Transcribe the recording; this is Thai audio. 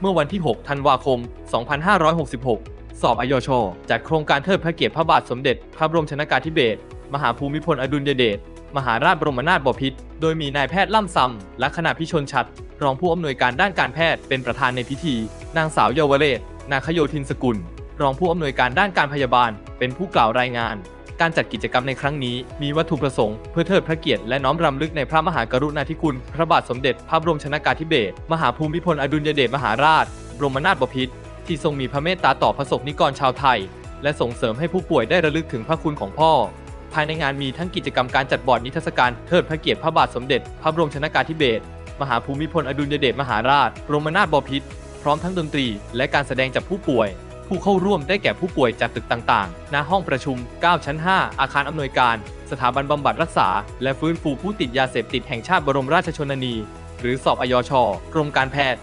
เมื่อวันที่ 6 ธันวาคม 2566 สอบอยช จัดโครงการเทิดพระเกียรติพระบาทสมเด็จ พระบรมชนากาธิเบศร มหาภูมิพลอดุลยเดช มหาราชบรมนาถบพิตร โดยมีนายแพทย์ล่ำซำและคณะพิชนชัด รองผู้อำนวยการด้านการแพทย์เป็นประธานในพิธี นางสาวเยาวเรศ นาคโยธินสกุล รองผู้อำนวยการด้านการพยาบาล เป็นผู้กล่าวรายงาน การจัดกิจกรรมในครั้งนี้มีวัตถุประสงค์ เพื่อเทิดพระเกียรติและน้อมรำลึกในพระมหากรุณาธิคุณ พระบาทสมเด็จ พระบรมชนากาธิเบศรมหาภูมิพลอดุลยเดชมหาราช บรมนาถบพิตรที่ทรงมีพระเมตตาต่อพระสงฆ์นิกรชาวไทย และส่งเสริมให้ผู้ป่วยได้ระลึกถึงพระคุณของพ่อ ภายในงานมีทั้งกิจกรรมการจัดบอร์ดนิทรรศการเทิดพระเกียรติพระบาทสมเด็จ พระบรมชนากาธิเบศรมหาภูมิพลอดุลยเดชมหาราช บรมนาถบพิตรพร้อมทั้งดนตรีและการแสดงจากผู้ป่วย ผู้เข้าร่วมได้แก่ผู้ป่วยจากตึกต่างๆ ณ ห้องประชุม 9 ชั้น 5 อาคารอำนวยการ สถาบันบำบัดรักษา และฟื้นฟูผู้ติดยาเสพติดแห่งชาติบรมราชชนนี หรือสอบอยช กรมการแพทย์